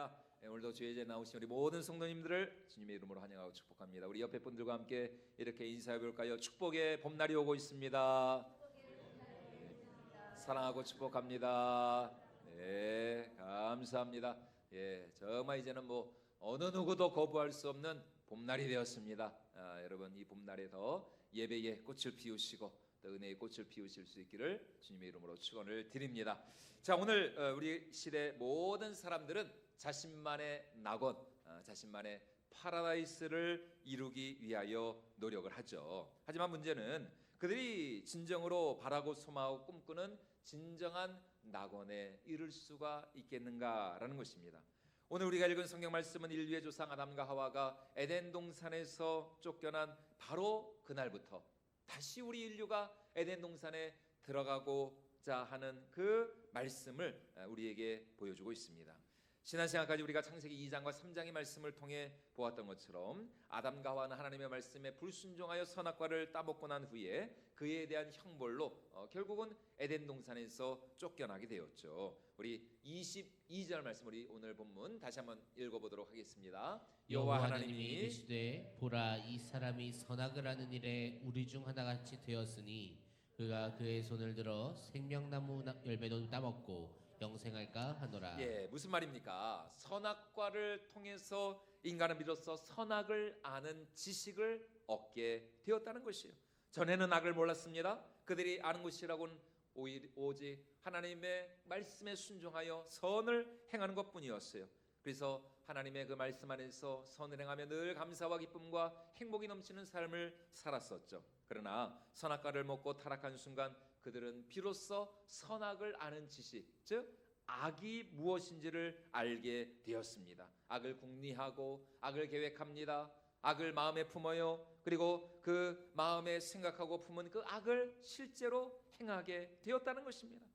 할렐루야. 예, 오늘도 주의 제 나오신 우리 모든 성도님들을 주님의 이름으로 환영하고 축복합니다. 우리 옆에 분들과 함께 이렇게 인사해 볼까요? 축복의 봄날이 오고 있습니다. 네, 사랑하고 축복합니다. 네, 감사합니다. 예, 정말 이제는 뭐 어느 누구도 거부할 수 없는 봄날이 되었습니다. 아, 여러분 이 봄날에 더 예배의 꽃을 피우시고 또 은혜의 꽃을 피우실 수 있기를 주님의 이름으로 축원을 드립니다. 자 오늘 어, 우리 시대 모든 사람들은 자신만의 낙원, 어, 자신만의 파라다이스를 이루기 위하여 노력을 하죠. 하지만 문제는 그들이 진정으로 바라고 소망하고 꿈꾸는 진정한 낙원에 이를 수가 있겠는가라는 것입니다. 오늘 우리가 읽은 성경 말씀은 인류의 조상 아담과 하와가 에덴 동산에서 쫓겨난 바로 그날부터 다시 우리 인류가 에덴 동산에 들어가고자 하는 그 말씀을 우리에게 보여주고 있습니다. 지난 시간까지 우리가 창세기 2장과 3장의 말씀을 통해 보았던 것처럼 아담과 하와는 하나님의 말씀에 불순종하여 선악과를 따먹고 난 후에 그에 대한 형벌로 어, 결국은 에덴 동산에서 쫓겨나게 되었죠. 우리 22절 말씀 우리 오늘 본문 다시 한번 읽어보도록 하겠습니다. 여호와 하나님이 이르시되 보라 이 사람이 선악을 하는 일에 우리 중 하나같이 되었으니 그가 그의 손을 들어 생명나무 나- 열매도 따먹고 영생할까 하노라 예, 무슨 말입니까? 선악과를 통해서 인간은 비로소 선악을 아는 지식을 얻게 되었다는 것이에요. 전에는 악을 몰랐습니다. 그들이 아는 것이라고는 오직 하나님의 말씀에 순종하여 선을 행하는 것뿐이었어요. 그래서 하나님의 그 말씀 안에서 선을 행하며 늘 감사와 기쁨과 행복이 넘치는 삶을 살았었죠. 그러나 선악과를 먹고 타락한 순간 그들은 비로소 선악을 아는 지식, 즉 악이 무엇인지를 알게 되었습니다. 악을 궁리하고 악을 계획합니다. 악을 마음에 품어요. 그리고 그 마음에 생각하고 품은 그 악을 실제로 행하게 되었다는 것입니다.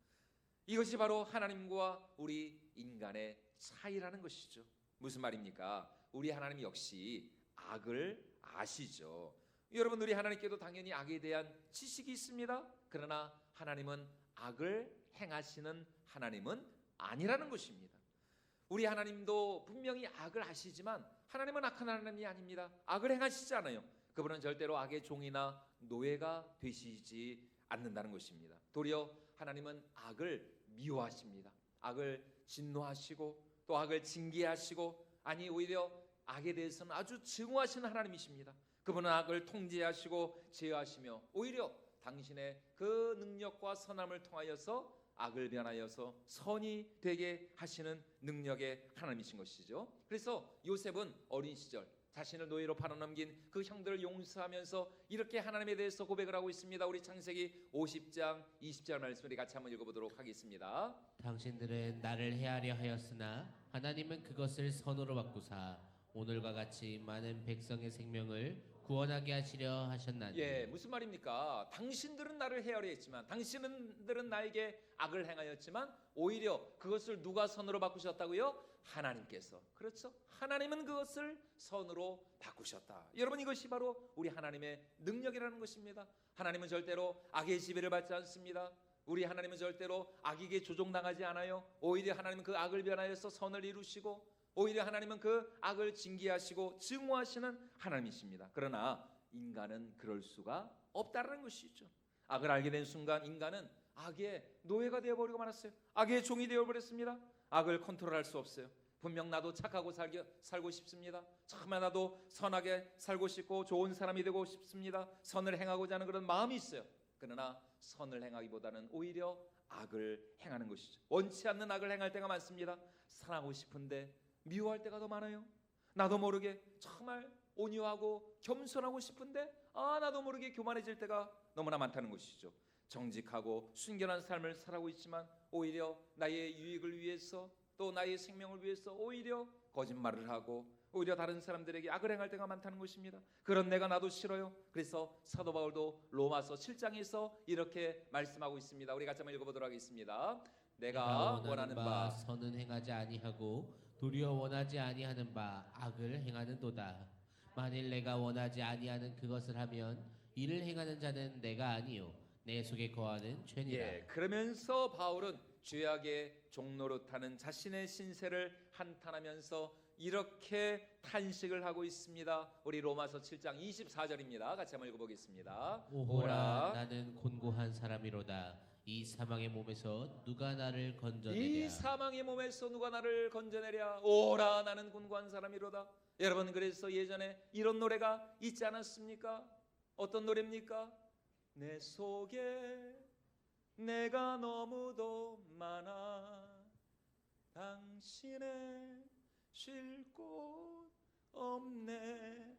이것이 바로 하나님과 우리 인간의 차이라는 것이죠. 무슨 말입니까? 우리 하나님 역시 악을 아시죠. 여러분 우리 하나님께도 당연히 악에 대한 지식이 있습니다. 그러나 하나님은 악을 행하시는 하나님은 아니라는 것입니다. 우리 하나님도 분명히 악을 아시지만 하나님은 악한 하나님이 아닙니다. 악을 행하시지 않아요. 그분은 절대로 악의 종이나 노예가 되시지 않는다는 것입니다. 도리어 하나님은 악을 미워하십니다. 악을 진노하시고 또 악을 징계하시고 아니 오히려 악에 대해서는 아주 증오하시는 하나님이십니다. 그분은 악을 통제하시고 제어하시며 오히려 당신의 그 능력과 선함을 통하여서 악을 변하여서 선이 되게 하시는 능력의 하나님이신 것이죠. 그래서 요셉은 어린 시절 자신을 노예로 팔아넘긴 그 형들을 용서하면서 이렇게 하나님에 대해서 고백을 하고 있습니다. 우리 창세기 50장 20절 말씀 우리 같이 한번 읽어보도록 하겠습니다. 당신들은 나를 해하려 하였으나 하나님은 그것을 선으로 바꾸사 오늘과 같이 많은 백성의 생명을 구원하게 하시려 하셨나니 예, 무슨 말입니까? 당신들은 나를 헤아려 했지만 당신들은 나에게 악을 행하였지만 오히려 그것을 누가 선으로 바꾸셨다고요? 하나님께서. 그렇죠? 하나님은 그것을 선으로 바꾸셨다. 여러분 이것이 바로 우리 하나님의 능력이라는 것입니다. 하나님은 절대로 악의 지배를 받지 않습니다. 우리 하나님은 절대로 악에게 조종당하지 않아요. 오히려 하나님은 그 악을 변하여서 선을 이루시고 오히려 하나님은 그 악을 징계하시고 증오하시는 하나님이십니다. 그러나 인간은 그럴 수가 없다는 것이죠. 악을 알게 된 순간 인간은 악의 노예가 되어버리고 말았어요. 악의 종이 되어버렸습니다. 악을 컨트롤할 수 없어요. 분명 나도 착하고 살기, 살고 싶습니다. 정말 나도 선하게 살고 싶고 좋은 사람이 되고 싶습니다. 선을 행하고자 하는 그런 마음이 있어요. 그러나 선을 행하기보다는 오히려 악을 행하는 것이죠. 원치 않는 악을 행할 때가 많습니다. 사랑하고 싶은데 미워할 때가 더 많아요. 나도 모르게 정말 온유하고 겸손하고 싶은데 아 나도 모르게 교만해질 때가 너무나 많다는 것이죠. 정직하고 순결한 삶을 살아고 있지만 오히려 나의 유익을 위해서 또 나의 생명을 위해서 오히려 거짓말을 하고 오히려 다른 사람들에게 악을 행할 때가 많다는 것입니다. 그런 내가 나도 싫어요. 그래서 사도 바울도 로마서 7장에서 이렇게 말씀하고 있습니다. 우리 같이 한번 읽어보도록 하겠습니다. 내가 원하는 바 선은 행하지 아니하고 도리어 원하지 아니하는 바 악을 행하는도다. 만일 내가 원하지 아니하는 그것을 하면 이를 행하는 자는 내가 아니요 내 속에 거하는 죄니라. 예, 그러면서 바울은 죄악의 종로로 타는 자신의 신세를 한탄하면서 이렇게 탄식을 하고 있습니다. 우리 로마서 7장 24절입니다. 같이 한번 읽어보겠습니다. 오호라 나는 곤고한 사람이로다 이 사망의 몸에서 누가 나를 이 건져내랴? 사망의 몸에서 누가 나를 건져내랴? 오라 나는 곤고한 사람이로다. 여러분 그래서 예전에 이런 노래가 있지 않았습니까? 어떤 노래입니까? 내 속에 내가 너무도 많아. 당신의 쉴 곳 없네.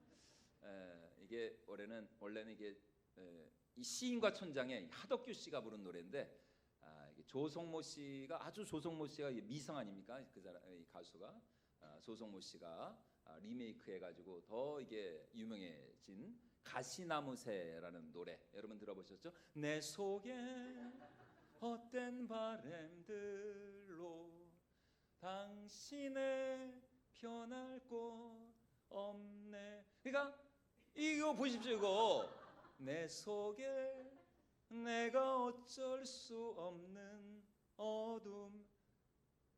에, 이게 올해는 원래는 이게 에, 이 시인과 천장의 하덕규 씨가 부른 노래인데 아, 조성모 씨가 아주 조성모 씨가 이 미성 아닙니까 그 사람 이 가수가 아, 조성모 씨가 아, 리메이크 해가지고 더 이게 유명해진 가시나무새라는 노래 여러분 들어보셨죠? 내 속에 헛된 바램들로 당신의 변할 곳 없네. 그러니까 이거 보십시오 이거 내 속에 내가 어쩔 수 없는 어둠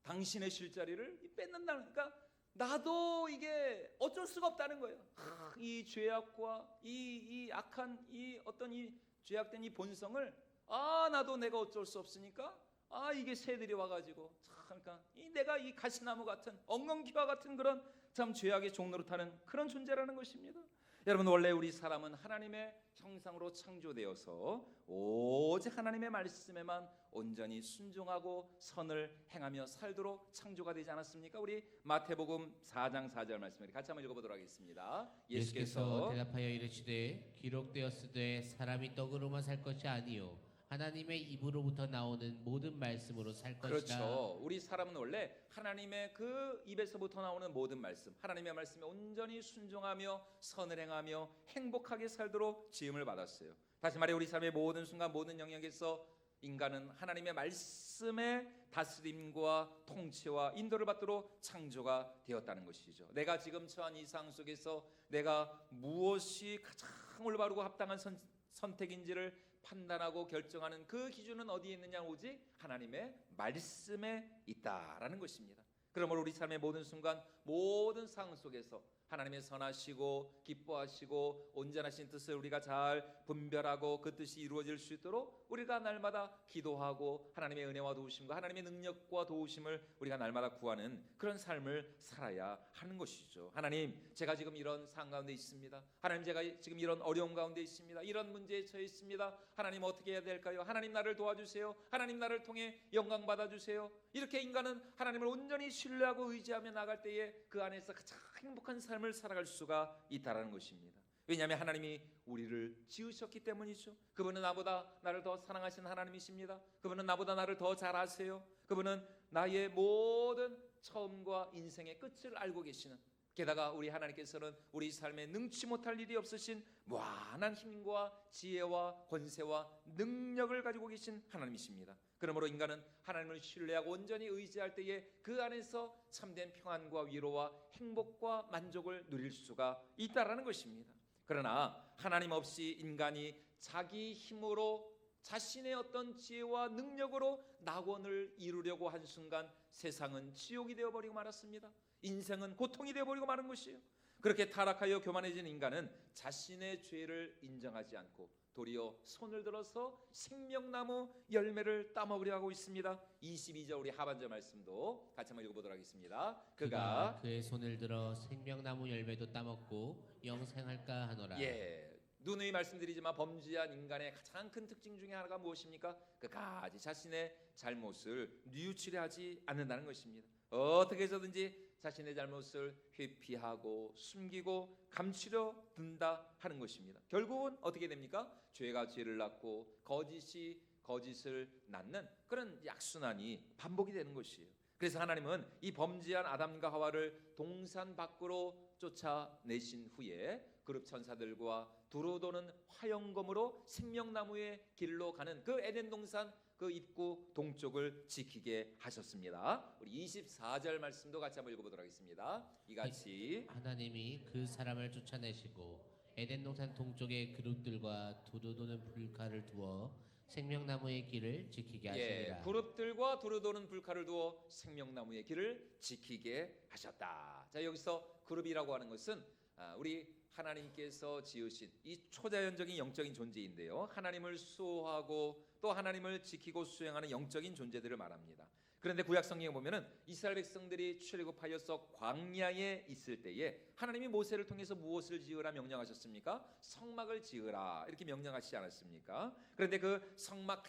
당신의 쉴자리를 뺏는다는 그러니까 나도 이게 어쩔 수가 없다는 거예요. 하, 이 죄악과 이, 이 악한 이 어떤 이 죄악된 이 본성을 아 나도 내가 어쩔 수 없으니까 아 이게 새들이 와가지고 참 그러니까 이 내가 이 가시나무 같은 엉겅퀴와 같은 그런 참 죄악의 종로로 타는 그런 존재라는 것입니다. 여러분 원래 우리 사람은 하나님의 형상으로 창조되어서 오직 하나님의 말씀에만 온전히 순종하고 선을 행하며 살도록 창조가 되지 않았습니까? 우리 마태복음 4장 4절 말씀을 같이 한번 읽어보도록 하겠습니다. 예수께서 예수께서 대답하여 이르시되 기록되었으되 사람이 떡으로만 살 것이 아니요 하나님의 입으로부터 나오는 모든 말씀으로 살 것이라 그렇죠. 우리 사람은 원래 하나님의 그 입에서부터 나오는 모든 말씀, 하나님의 말씀에 온전히 순종하며 선을 행하며 행복하게 살도록 지음을 받았어요. 다시 말해 우리 삶의 모든 순간 모든 영역에서 인간은 하나님의 말씀의 다스림과 통치와 인도를 받도록 창조가 되었다는 것이죠. 내가 지금 처한 이 상황 속에서 내가 무엇이 가장 올바르고 합당한 선, 선택인지를 판단하고 결정하는 그 기준은 어디에 있느냐 오직 하나님의 말씀에 있다라는 것입니다. 그러므로 우리 삶의 모든 순간 모든 상황 속에서 하나님의 선하시고 기뻐하시고 온전하신 뜻을 우리가 잘 분별하고 그 뜻이 이루어질 수 있도록 우리가 날마다 기도하고 하나님의 은혜와 도우심과 하나님의 능력과 도우심을 우리가 날마다 구하는 그런 삶을 살아야 하는 것이죠. 하나님, 제가 지금 이런 상황 가운데 있습니다. 하나님, 제가 지금 이런 어려움 가운데 있습니다. 이런 문제에 처해 있습니다. 하나님 어떻게 해야 될까요? 하나님 나를 도와주세요. 하나님 나를 통해 영광 받아 주세요. 이렇게 인간은 하나님을 온전히 신뢰하고 의지하며 나갈 때에 그 안에서 가장 행복한 삶을 살아갈 수가 있다라는 것입니다. 왜냐하면 하나님이 우리를 지으셨기 때문이죠. 그분은 나보다 나를 더 사랑하시는 하나님이십니다. 그분은 나보다 나를 더 잘 아세요. 그분은 나의 모든 처음과 인생의 끝을 알고 계시는 게다가 우리 하나님께서는 우리 삶에 능치 못할 일이 없으신 무한한 힘과 지혜와 권세와 능력을 가지고 계신 하나님이십니다. 그러므로 인간은 하나님을 신뢰하고 온전히 의지할 때에 그 안에서 참된 평안과 위로와 행복과 만족을 누릴 수가 있다라는 것입니다. 그러나 하나님 없이 인간이 자기 힘으로 자신의 어떤 지혜와 능력으로 낙원을 이루려고 한 순간 세상은 지옥이 되어 버리고 말았습니다. 인생은 고통이 되어 버리고 마는 것이에요. 그렇게 타락하여 교만해진 인간은 자신의 죄를 인정하지 않고 도리어 손을 들어서 생명나무 열매를 따먹으려 하고 있습니다. 22절 우리 하반절 말씀도 같이 한번 읽어보도록 하겠습니다. 그가 그의 손을 들어 생명나무 열매도 따먹고 영생할까 하노라 예 누누이 말씀드리지만 범죄한 인간의 가장 큰 특징 중에 하나가 무엇입니까? 끝까지 자신의 잘못을 뉘우치려 하지 않는다는 것입니다. 어떻게 해서든지 자신의 잘못을 회피하고 숨기고 감추려 든다 하는 것입니다. 결국은 어떻게 됩니까? 죄가 죄를 낳고 거짓이 거짓을 낳는 그런 약순환이 반복이 되는 것이에요. 그래서 하나님은 이 범죄한 아담과 하와를 동산 밖으로 쫓아내신 후에 그룹 천사들과 두루 도는 화영검으로 생명나무의 길로 가는 그 에덴 동산 그 입구 동쪽을 지키게 하셨습니다. 우리 24절 말씀도 같이 한번 읽어보도록 하겠습니다. 이같이 하나님이 그 사람을 쫓아내시고 에덴 동산 동쪽에 그룹들과 두루 도는 불가를 두어 생명나무의 길을 지키게 예, 하시니라. 그룹들과 두루 도는 불칼을 두어 생명나무의 길을 지키게 하셨다. 자 여기서 그룹이라고 하는 것은 아, 우리 하나님께서 지으신 이 초자연적인 영적인 존재인데요. 하나님을 수호하고 또 하나님을 지키고 수행하는 영적인 존재들을 말합니다. 그런데 구약 성경에 보면은 이스라엘 백성들이 출애굽하여서 광야에 있을 때에 하나님이 모세를 통해서 무엇을 지으라 명령하셨습니까? 성막을 지으라 이렇게 명령하시지 않았습니까? 그런데 그 성막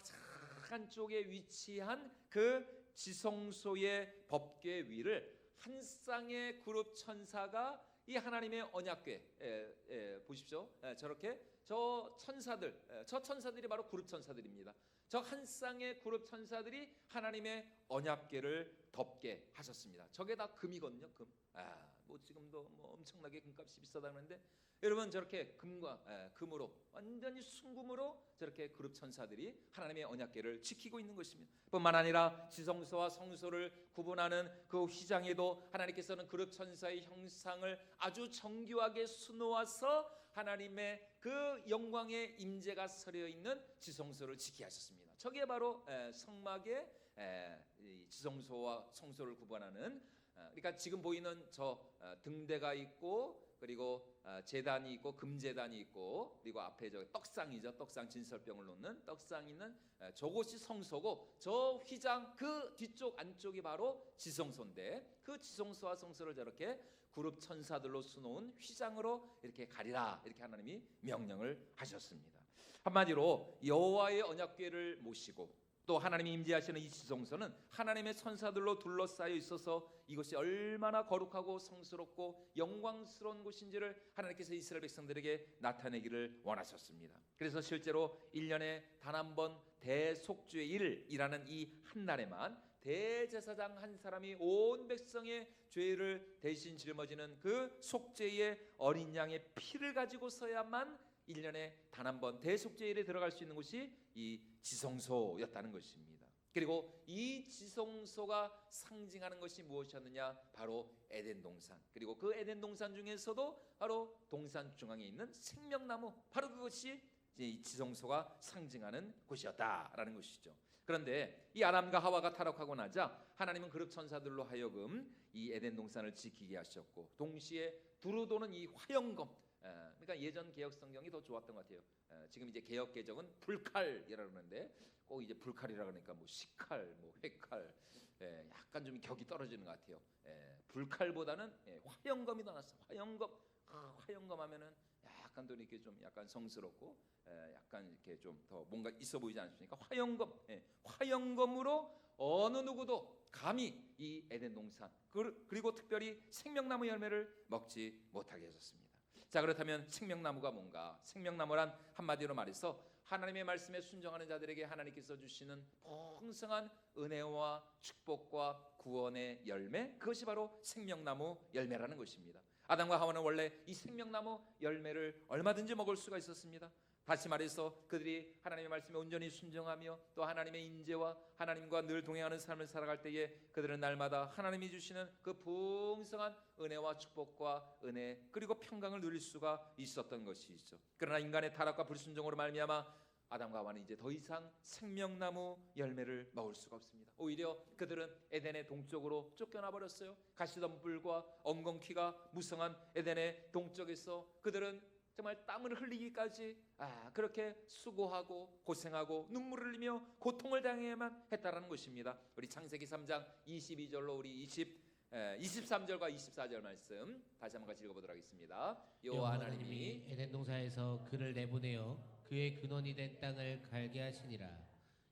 한쪽에 위치한 그 지성소의 법궤 위를 한 쌍의 그룹 천사가 이 하나님의 언약궤 에, 에, 보십시오 에, 저렇게 저 천사들 에, 저 천사들이 바로 그룹 천사들입니다. 저 한 쌍의 그룹 천사들이 하나님의 언약궤를 덮게 하셨습니다. 저게 다 금이거든요. 금. 아, 뭐 지금도 뭐 엄청나게 금값이 비싸다는데 여러분 저렇게 금과 에, 금으로 완전히 순금으로 저렇게 그룹 천사들이 하나님의 언약궤를 지키고 있는 것입니다. 뿐만 아니라 지성소와 성소를 구분하는 그 휘장에도 하나님께서는 그룹 천사의 형상을 아주 정교하게 수놓아서 하나님의 그 영광의 임재가 서려 있는 지성소를 지키게 하셨습니다. 저게 바로 에, 성막의 에, 이 지성소와 성소를 구분하는 어, 그러니까 지금 보이는 저 어, 등대가 있고 그리고 어, 제단이 있고 금제단이 있고 그리고 앞에 저 떡상이죠 떡상 진설병을 놓는 떡상 있는 에, 저곳이 성소고 저 휘장 그 뒤쪽 안쪽이 바로 지성소인데 그 지성소와 성소를 저렇게 그룹 천사들로 수놓은 휘장으로 이렇게 가리라 이렇게 하나님이 명령을 하셨습니다. 한마디로 여호와의 언약궤를 모시고 또 하나님이 임재하시는 이 지성소는 하나님의 천사들로 둘러싸여 있어서 이것이 얼마나 거룩하고 성스럽고 영광스러운 곳인지를 하나님께서 이스라엘 백성들에게 나타내기를 원하셨습니다. 그래서 실제로 1년에 단 한 번 대속주의 일이라는 이 한 날에만 대제사장 한 사람이 온 백성의 죄를 대신 짊어지는 그 속죄의 어린 양의 피를 가지고서야만 1년에 단 한 번 대속죄일에 들어갈 수 있는 곳이 이 지성소였다는 것입니다. 그리고 이 지성소가 상징하는 것이 무엇이었느냐? 바로 에덴 동산. 그리고 그 에덴 동산 중에서도 바로 동산 중앙에 있는 생명나무. 바로 그것이 이 지성소가 상징하는 곳이었다라는 것이죠. 그런데 이 아담과 하와가 타락하고 나자 하나님은 그룹 천사들로 하여금 이 에덴 동산을 지키게 하셨고 동시에 두루 도는 이 화영검 에, 그러니까 예전 개혁 성경이 더 좋았던 것 같아요. 에, 지금 이제 개혁 개정은 불칼이라 그러는데 꼭 이제 불칼이라 그러니까 뭐 식칼, 뭐 회칼, 예, 약간 좀 격이 떨어지는 것 같아요. 예, 불칼보다는 예, 화영검이 더 낫어. 화영검, 아, 화영검 하면은 약간 또 이렇게 좀 약간 성스럽고 에, 약간 이렇게 좀 더 뭔가 있어 보이지 않습니까? 화영검, 예, 화영검으로 어느 누구도 감히 이 에덴 동산 그- 그리고 특별히 생명나무 열매를 먹지 못하게 하셨습니다. 자 그렇다면 생명나무가 뭔가? 생명나무란 한마디로 말해서 하나님의 말씀에 순종하는 자들에게 하나님께서 주시는 풍성한 은혜와 축복과 구원의 열매 그것이 바로 생명나무 열매라는 것입니다. 아담과 하와는 원래 이 생명나무 열매를 얼마든지 먹을 수가 있었습니다. 다시 말해서 그들이 하나님의 말씀에 온전히 순종하며 또 하나님의 인재와 하나님과 늘 동행하는 삶을 살아갈 때에 그들은 날마다 하나님이 주시는 그 풍성한 은혜와 축복과 은혜 그리고 평강을 누릴 수가 있었던 것이죠. 그러나 인간의 타락과 불순종으로 말미암아 아담과 하와는 이제 더 이상 생명나무 열매를 먹을 수가 없습니다. 오히려 그들은 에덴의 동쪽으로 쫓겨나 버렸어요. 가시덤불과 엉겅퀴가 무성한 에덴의 동쪽에서 그들은 정말 땀을 흘리기까지 아 그렇게 수고하고 고생하고 눈물을 흘리며 고통을 당해야만 했다라는 것입니다. 우리 창세기 3장 22절로 우리 20 에, 23절과 24절 말씀 다시 한번 같이 읽어보도록 하겠습니다. 여호와 하나님이 에덴 동산에서 그를 내보내어 그의 근원이 된 땅을 갈게 하시니라.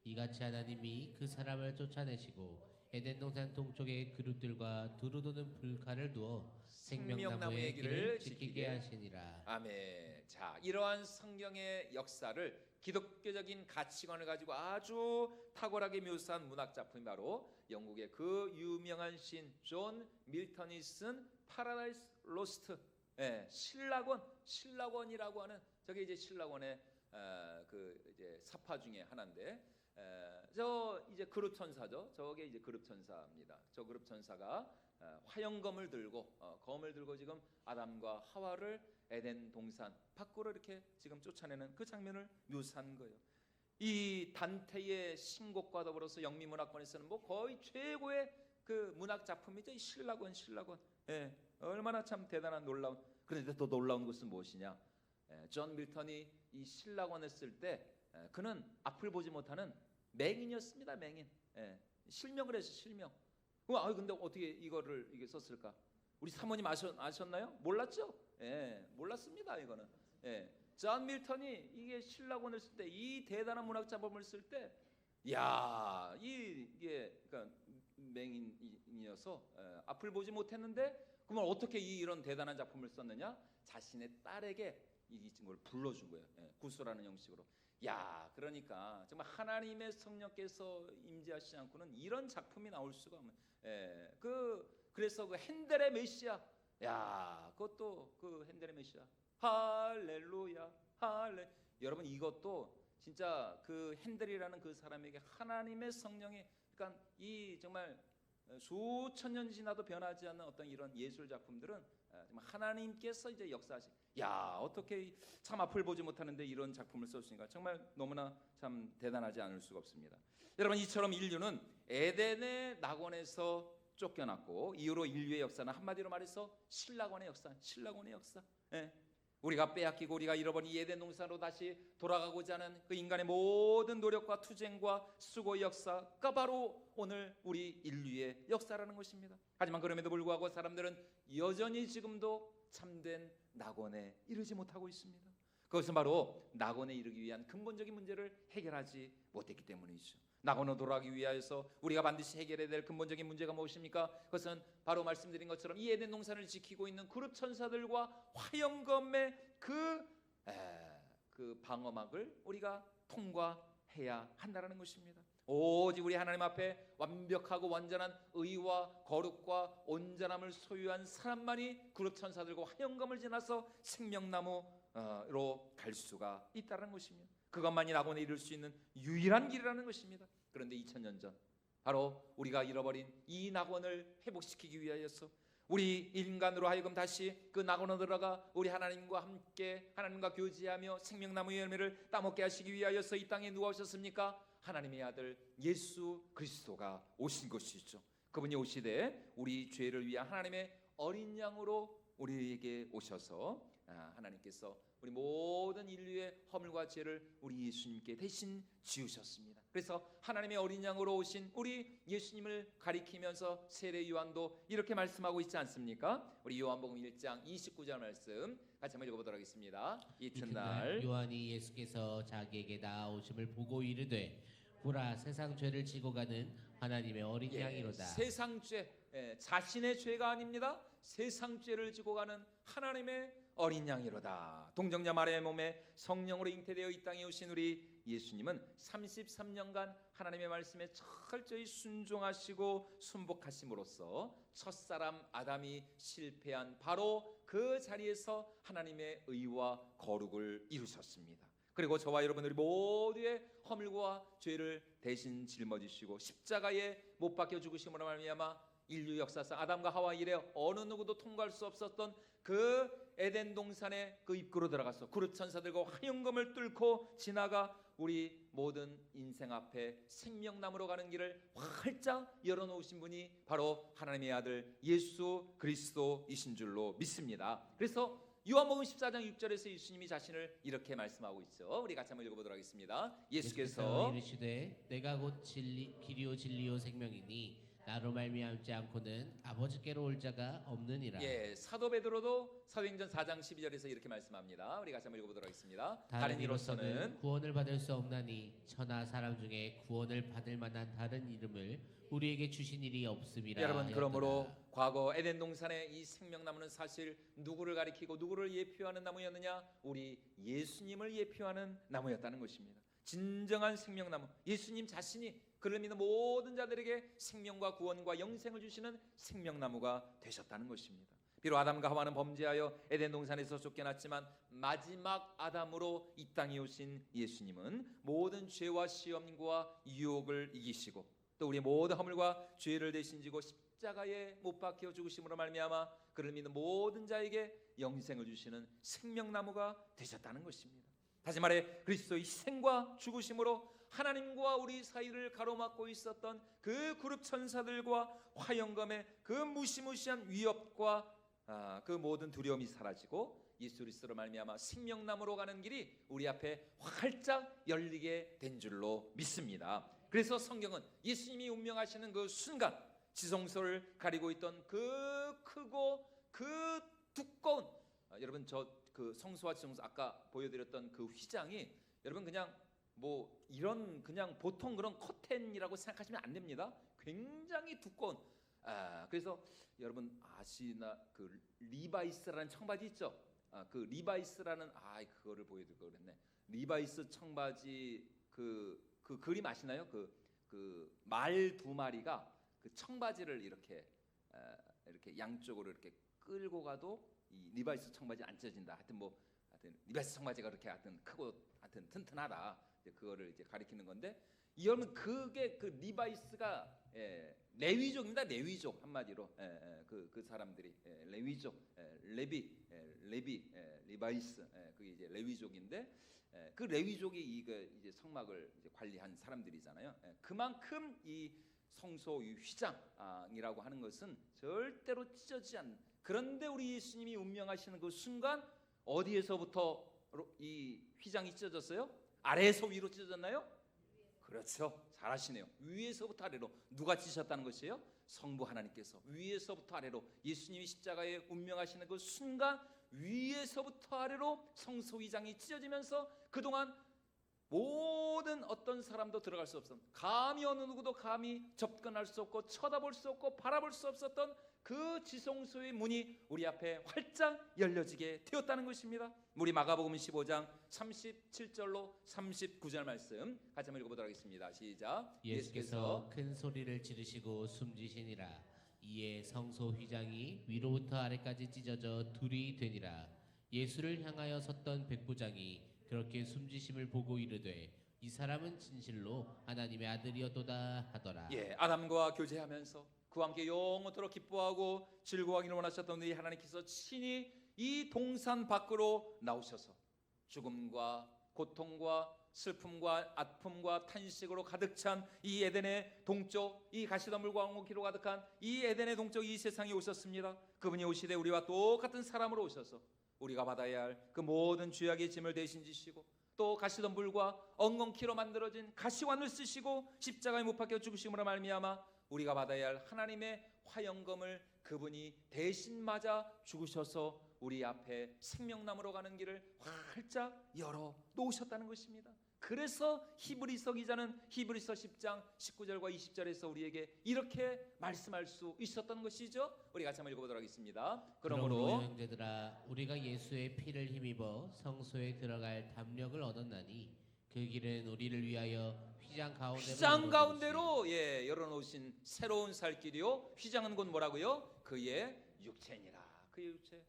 이같이 하나님이 그 사람을 쫓아내시고 에덴 동산 동쪽의 그룹들과 두루 도는 불칼을 두어 생명나무의 길을 지키게 하시니라. 아멘. 자, 이러한 성경의 역사를 기독교적인 가치관을 가지고 아주 탁월하게 묘사한 문학 작품이 바로 영국의 그 유명한 시인 존 밀턴이 쓴 파라다이스 로스트. 예, 신라권, 신라권이라고 하는 저게 이제 신라권의 어, 그 이제 사파 중에 하나인데 에, 저 이제 그룹 천사죠. 저게 이제 그룹 천사입니다. 저 그룹 천사가 어, 화영검을 들고 어, 검을 들고 지금 아담과 하와를 에덴 동산 밖으로 이렇게 지금 쫓아내는 그 장면을 묘사한 거예요. 이 단테의 신곡과 더불어서 영미 문학권에서는 뭐 거의 최고의 그 문학 작품이죠. 이 신라권, 신라권. 예, 얼마나 참 대단한 놀라운. 그런데 또 놀라운 것은 무엇이냐? 예, 존 밀턴이 이 신라권을 쓸때 예, 그는 앞을 보지 못하는 맹인이었습니다. 맹인. 예, 실명을 해서 실명. 어, 아 근데 어떻게 이거를 이게 썼을까? 우리 사모님 아셨, 아셨나요? 몰랐죠? 예, 몰랐습니다. 이거는. 예, 존 밀턴이 이게 신라권을 쓸 때 이 대단한 문학 작품을 쓸 때, 야, 이 이게 그러니까 맹인이어서 예, 앞을 보지 못했는데 그러면 어떻게 이 이런 대단한 작품을 썼느냐? 자신의 딸에게 이걸 불러준 거예요. 예, 구수라는 형식으로. 야, 그러니까 정말 하나님의 성령께서 임재하시지 않고는 이런 작품이 나올 수가 없는. 예, 그 그래서 그 핸델의 메시아. 야, 그것도 그 핸델의 메시아. 할렐루야, 할레. 여러분 이것도 진짜 그 핸델이라는 그 사람에게 하나님의 성령이 그러니까 이 정말 수천 년 지나도 변하지 않는 어떤 이런 예술 작품들은 아, 정말 하나님께서 이제 역사하신. 야 어떻게 참 앞을 보지 못하는데 이런 작품을 썼으니까 정말 너무나 참 대단하지 않을 수가 없습니다. 여러분 이처럼 인류는 에덴의 낙원에서 쫓겨났고 이후로 인류의 역사는 한마디로 말해서 신라권의 역사, 신라권의 역사. 예. 우리가 빼앗기고 우리가 잃어버린 이 에덴 동산으로 다시 돌아가고자 하는 그 인간의 모든 노력과 투쟁과 수고의 역사가 바로 오늘 우리 인류의 역사라는 것입니다. 하지만 그럼에도 불구하고 사람들은 여전히 지금도 참된 낙원에 이르지 못하고 있습니다. 그것은 바로 낙원에 이르기 위한 근본적인 문제를 해결하지 못했기 때문이죠. 낙원으로 돌아가기 위하여서 우리가 반드시 해결해야 될 근본적인 문제가 무엇입니까? 그것은 바로 말씀드린 것처럼 이 에덴 동산을 지키고 있는 그룹 천사들과 화영검의 그, 에, 그 방어막을 우리가 통과해야 한다는 것입니다. 오직 우리 하나님 앞에 완벽하고 완전한 의와 거룩과 온전함을 소유한 사람만이 그룹 천사들과 화영검을 지나서 생명나무로 갈 수가 있다는 것입니다. 그것만이 낙원에 이룰 수 있는 유일한 길이라는 것입니다. 그런데 2000년 전 바로 우리가 잃어버린 이 낙원을 회복시키기 위하여서 우리 인간으로 하여금 다시 그 낙원으로 들어가 우리 하나님과 함께 하나님과 교제하며 생명나무의 열매를 따먹게 하시기 위하여서 이 땅에 누가 오셨습니까? 하나님의 아들 예수 그리스도가 오신 것이죠. 그분이 오시되 우리 죄를 위한 하나님의 어린 양으로 우리에게 오셔서 아, 하나님께서 우리 모든 인류의 허물과 죄를 우리 예수님께 대신 지우셨습니다. 그래서 하나님의 어린 양으로 오신 우리 예수님을 가리키면서 세례 요한도 이렇게 말씀하고 있지 않습니까? 우리 요한복음 1장 29절 말씀 같이 한번 읽어보도록 하겠습니다. 이튿날 이튿날 요한이 예수께서 자기에게 나오심을 보고 이르되 보라 세상 죄를 지고 가는 하나님의 어린 예, 양이로다. 세상 죄, 예, 자신의 죄가 아닙니다. 세상 죄를 지고 가는 하나님의 어린 양이로다. 동정자 마리아의 몸에 성령으로 잉태되어 이 땅에 오신 우리 예수님은 33년간 하나님의 말씀에 철저히 순종하시고 순복하심으로써 첫사람 아담이 실패한 바로 그 자리에서 하나님의 의와 거룩을 이루셨습니다. 그리고 저와 여러분들이 모두의 허물과 죄를 대신 짊어지시고 십자가에 못 박혀 죽으심으로 말미암아 인류 역사상 아담과 하와 이래 어느 누구도 통과할 수 없었던 그 에덴 동산의 그 입구로 들어가서 그릇 천사들과 화영검을 뚫고 지나가 우리 모든 인생 앞에 생명나무로 가는 길을 활짝 열어놓으신 분이 바로 하나님의 아들 예수 그리스도이신 줄로 믿습니다. 그래서 요한복음 14장 6절에서 예수님이 자신을 이렇게 말씀하고 있죠. 우리 같이 한번 읽어보도록 하겠습니다. 예수께서 이르시되 내가 곧 진리 길이요 진리요 생명이니 나로 말미암지 않고는 아버지께로 올 자가 없느니라. 예, 사도 베드로도 사도행전 4장 12절에서 이렇게 말씀합니다. 우리 같이 한번 읽어보도록 하겠습니다. 다른 이로서는 구원을 받을 수 없나니 천하 사람 중에 구원을 받을 만한 다른 이름을 우리에게 주신 일이 없음이라. 여러분. 그러므로 과거 에덴 동산의 이 생명나무는 사실 누구를 가리키고 누구를 예표하는 나무였느냐? 우리 예수님을 예표하는 나무였다는 것입니다. 진정한 생명나무 예수님 자신이 그를 믿는 모든 자들에게 생명과 구원과 영생을 주시는 생명나무가 되셨다는 것입니다. 비록 아담과 하와는 범죄하여 에덴 동산에서 쫓겨났지만 마지막 아담으로 이 땅에 오신 예수님은 모든 죄와 시험과 유혹을 이기시고 또 우리 모든 허물과 죄를 대신 지고 십자가에 못 박혀 죽으심으로 말미암아 그를 믿는 모든 자에게 영생을 주시는 생명나무가 되셨다는 것입니다. 다시 말해 그리스도의 희생과 죽으심으로 하나님과 우리 사이를 가로막고 있었던 그 그룹 천사들과 화영검의 그 무시무시한 위협과 아, 그 모든 두려움이 사라지고 예수 그리스도로 말미암아 생명나무로 가는 길이 우리 앞에 활짝 열리게 된 줄로 믿습니다. 그래서 성경은 예수님이 운명하시는 그 순간 지성소를 가리고 있던 그 크고 그 두꺼운 아, 여러분 저 그 성소와 지성소 아까 보여드렸던 그 휘장이 여러분 그냥 뭐 이런 그냥 보통 그런 커튼이라고 생각하시면 안 됩니다. 굉장히 두꺼운 아 그래서 여러분 아시나 그 리바이스라는 청바지 있죠? 아 그 리바이스라는 아 그거를 보여드릴 걸 그랬네. 리바이스 청바지 그그 그림 아시나요? 그 그 말 두 마리가 그 청바지를 이렇게 아, 이렇게 양쪽으로 이렇게 끌고 가도 이 리바이스 청바지 안 찢어진다. 하여튼 뭐 하여튼 리바이스 청바지가 그렇게 하여튼 크고 하여튼 튼튼하다. 그거를 이제 가리키는 건데 이거는 그게 그 리바이스가 예, 레위족입니다. 레위족 한마디로 예, 예, 그, 그 사람들이 예, 레위족, 예, 레비, 예, 레비, 예, 리바이스 예, 그게 이제 레위족인데 예, 그 레위족이 이거 이제 성막을 이제 관리한 사람들이잖아요. 예, 그만큼 이 성소 이 휘장이라고 하는 것은 절대로 찢어지지 않는. 그런데 우리 예수님이 운명하시는 그 순간 어디에서부터 이 휘장이 찢어졌어요? 아래에서 위로 찢어졌나요? 그렇죠. 잘하시네요. 위에서부터 아래로 누가 찢으셨다는 것이에요? 성부 하나님께서 위에서부터 아래로 예수님이 십자가에 운명하시는 그 순간 위에서부터 아래로 성소 위장이 찢어지면서 그동안 모든 어떤 사람도 들어갈 수 없었던 감히 어느 누구도 감히 접근할 수 없고 쳐다볼 수 없고 바라볼 수 없었던 그 지성소의 문이 우리 앞에 활짝 열려지게 되었다는 것입니다. 우리 마가복음 15장 37절로 39절 말씀 같이 한번 읽어보도록 하겠습니다. 시작. 예수께서 큰 소리를 지르시고 숨지시니라 이에 성소 휘장이 위로부터 아래까지 찢어져 둘이 되니라 예수를 향하여 섰던 백부장이 그렇게 숨지심을 보고 이르되 이 사람은 진실로 하나님의 아들이었도다 하더라 예, 아담과 교제하면서 그와 함께 영원토록 기뻐하고 즐거워하기를 원하셨던 우리 하나님께서 친히 이 동산 밖으로 나오셔서 죽음과 고통과 슬픔과 아픔과 탄식으로 가득 찬 이 에덴의 동쪽 이 가시덤불과 황무기로 가득한 이 에덴의 동쪽 이 세상에 오셨습니다. 그분이 오시되 우리와 똑같은 사람으로 오셔서 우리가 받아야 할 그 모든 죄악의 짐을 대신 지시고 또 가시덤불과 엉겅퀴로 만들어진 가시관을 쓰시고 십자가에 못 박혀 죽으심으로 말미암아 우리가 받아야 할 하나님의 화영검을 그분이 대신 맞아 죽으셔서 우리 앞에 생명나무로 가는 길을 활짝 열어 놓으셨다는 것입니다. 그래서 히브리서 기자는 히브리서 10장 19절과 20절에서 우리에게 이렇게 말씀할 수 있었던 것이죠. 우리 같이 한번 읽어보도록 하겠습니다. 그러므로 형제들아 우리가 예수의 피를 힘입어 성소에 들어갈 담력을 얻었나니 그 길은 우리를 위하여 휘장 가운데로 휘장 가운데로 예 열어놓으신 새로운 살 길이요. 휘장은 곧 뭐라고요? 그의 육체니라. 그의 육체.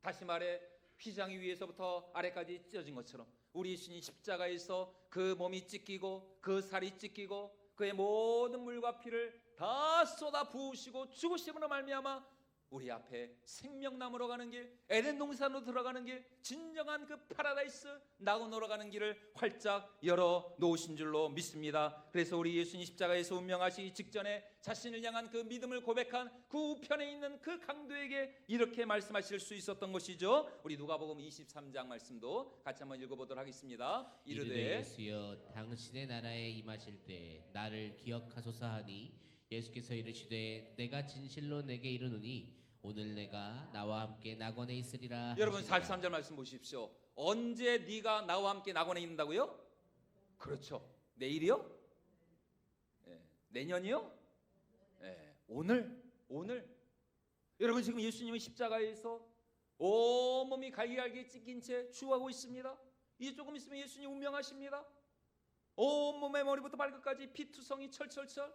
다시 말해 휘장이 위에서부터 아래까지 찢어진 것처럼 우리 예수님 십자가에서 그 몸이 찢기고 그 살이 찢기고 그의 모든 물과 피를 다 쏟아 부으시고 죽으심으로 말미암아 우리 앞에 생명나무로 가는 길, 에덴 동산으로 들어가는 길, 진정한 그 파라다이스 나그노로 가는 길을 활짝 열어 놓으신 줄로 믿습니다. 그래서 우리 예수님 십자가에서 운명하시기 직전에 자신을 향한 그 믿음을 고백한 그 우편에 있는 그 강도에게 이렇게 말씀하실 수 있었던 것이죠. 우리 누가복음 23장 말씀도 같이 한번 읽어보도록 하겠습니다. 이르되 예수여 당신의 나라에 임하실 때 나를 기억하소서 하니 예수께서 이르시되 내가 진실로 내게 이르노니 오늘 내가 나와 함께 낙원에 있으리라 여러분 하시니라. 43절 말씀 보십시오. 언제 네가 나와 함께 낙원에 있는다고요? 그렇죠. 내일이요? 예. 내년이요? 예. 오늘 오늘 여러분 지금 예수님은 십자가에서 온몸이 갈기갈기 찢긴 채 죽어가고 있습니다. 이제 조금 있으면 예수님 운명하십니다. 온몸의 머리부터 발끝까지 피투성이 철철철.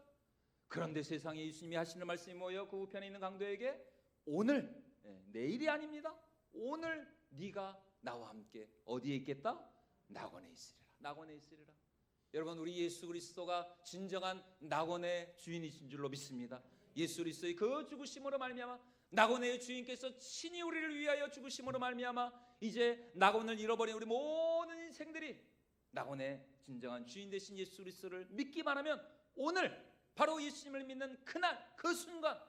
그런데 세상에 예수님이 하시는 말씀이 뭐예요? 그 우편에 있는 강도에게 오늘 예, 내일이 아닙니다. 오늘 네가 나와 함께 어디에 있겠다? 낙원에 있으리라. 낙원에 있으리라. 여러분 우리 예수 그리스도가 진정한 낙원의 주인이신 줄로 믿습니다. 예수 그리스도의 그 죽으심으로 말미암아 낙원의 주인께서 친히 우리를 위하여 죽으심으로 말미암아 이제 낙원을 잃어버린 우리 모든 인생들이 낙원의 진정한 주인 되신 예수 그리스도를 믿기만 하면 오늘 바로 예수님을 믿는 그날 그 순간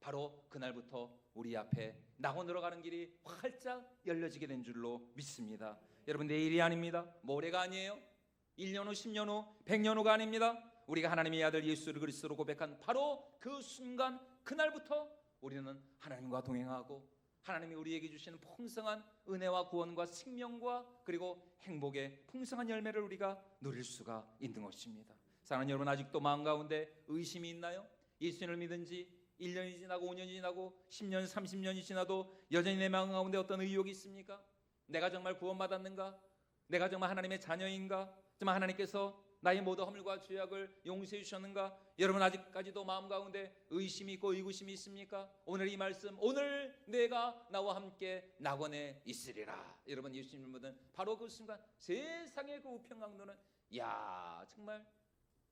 바로 그날부터 우리 앞에 낙원으로 가는 길이 활짝 열려지게 된 줄로 믿습니다. 여러분 내일이 아닙니다. 모레가 아니에요. 1년 후, 10년 후, 100년 후가 아닙니다. 우리가 하나님의 아들 예수 그리스도로 고백한 바로 그 순간 그날부터 우리는 하나님과 동행하고 하나님이 우리에게 주시는 풍성한 은혜와 구원과 생명과 그리고 행복의 풍성한 열매를 우리가 누릴 수가 있는 것입니다. 사랑하는 여러분 아직도 마음 가운데 의심이 있나요? 예수님을 믿은 지 1년이 지나고 5년이 지나고 10년, 30년이 지나도 여전히 내 마음 가운데 어떤 의욕이 있습니까? 내가 정말 구원받았는가? 내가 정말 하나님의 자녀인가? 정말 하나님께서 나의 모든 허물과 죄악을 용서해 주셨는가? 여러분 아직까지도 마음 가운데 의심이 있고 의구심이 있습니까? 오늘 이 말씀 오늘 내가 나와 함께 낙원에 있으리라. 여러분 예수님을 믿은 바로 그 순간 세상의 그 우편 강도는 야 정말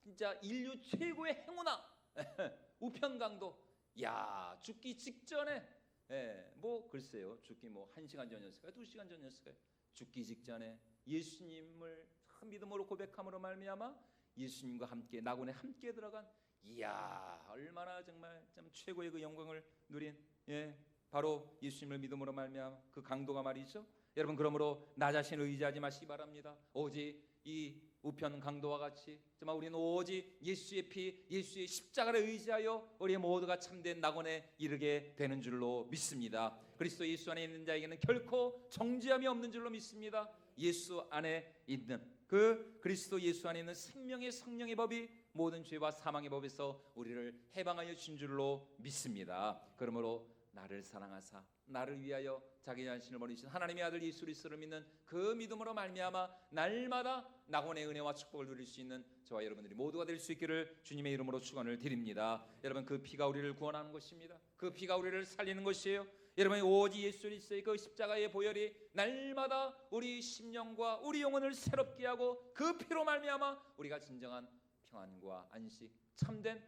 진짜 인류 최고의 행운아 우편 강도 야 죽기 직전에 예, 뭐 글쎄요. 죽기 뭐 한 시간 전이었을까요? 두 시간 전이었을까요? 죽기 직전에 예수님을 참 믿음으로 고백함으로 말미암아 예수님과 함께 낙원에 함께 들어간 이야 얼마나 정말 참 최고의 그 영광을 누린 예 바로 예수님을 믿음으로 말미암아 그 강도가 말이죠. 여러분 그러므로 나 자신을 의지하지 마시기 바랍니다. 오직 이 우편 강도와 같이 정말 우리는 오직 예수의 피 예수의 십자가를 의지하여 우리 모두가 참된 낙원에 이르게 되는 줄로 믿습니다 그리스도 예수 안에 있는 자에게는 결코 정죄함이 없는 줄로 믿습니다 예수 안에 있는 그 그리스도 예수 안에 있는 생명의 성령의 법이 모든 죄와 사망의 법에서 우리를 해방하여 준 줄로 믿습니다. 그러므로 나를 사랑하사 나를 위하여 자기 자신을 버리신 하나님의 아들 예수 그리스도를 믿는 그 믿음으로 말미암아 날마다 낙원의 은혜와 축복을 누릴 수 있는 저와 여러분들이 모두가 될 수 있기를 주님의 이름으로 축원을 드립니다. 여러분 그 피가 우리를 구원하는 것입니다. 그 피가 우리를 살리는 것이에요. 여러분 오직 예수 그리스도의 그 십자가의 보혈이 날마다 우리 심령과 우리 영혼을 새롭게 하고 그 피로 말미암아 우리가 진정한 평안과 안식 참된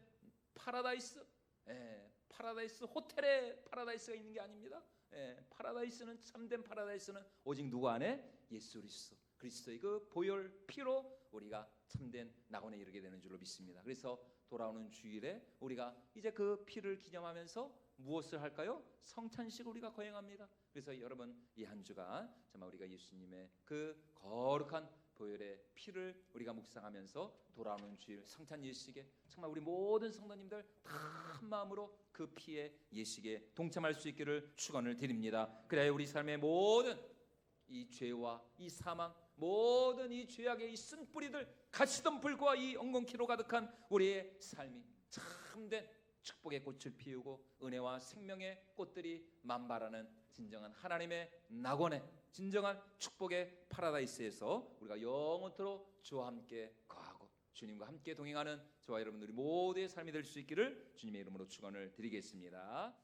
파라다이스 예, 파라다이스 호텔에 파라다이스가 있는 게 아닙니다. 예, 파라다이스는 참된 파라다이스는 오직 누구 안에 예수 그리스도 그리스도의 그 보혈 피로 우리가 참된 낙원에 이르게 되는 줄로 믿습니다. 그래서 돌아오는 주일에 우리가 이제 그 피를 기념하면서 무엇을 할까요? 성찬식 우리가 거행합니다. 그래서 여러분 이 한 주간 정말 우리가 예수님의 그 거룩한 보혈의 피를 우리가 묵상하면서 돌아오는 주일 성찬 예식에 정말 우리 모든 성도님들 다한 마음으로 그 피의 예식에 동참할 수 있기를 축원을 드립니다. 그래야 우리 삶의 모든 이 죄와 이 사망 모든 이 죄악의 이 쓴뿌리들 가시던 불과 이 엉겅퀴로 가득한 우리의 삶이 참된 축복의 꽃을 피우고 은혜와 생명의 꽃들이 만발하는 진정한 하나님의 낙원에 진정한 축복의 파라다이스에서 우리가 영원토록 주와 함께 거하고 주님과 함께 동행하는 저와 여러분들이 모두의 삶이 될 수 있기를 주님의 이름으로 축원을 드리겠습니다.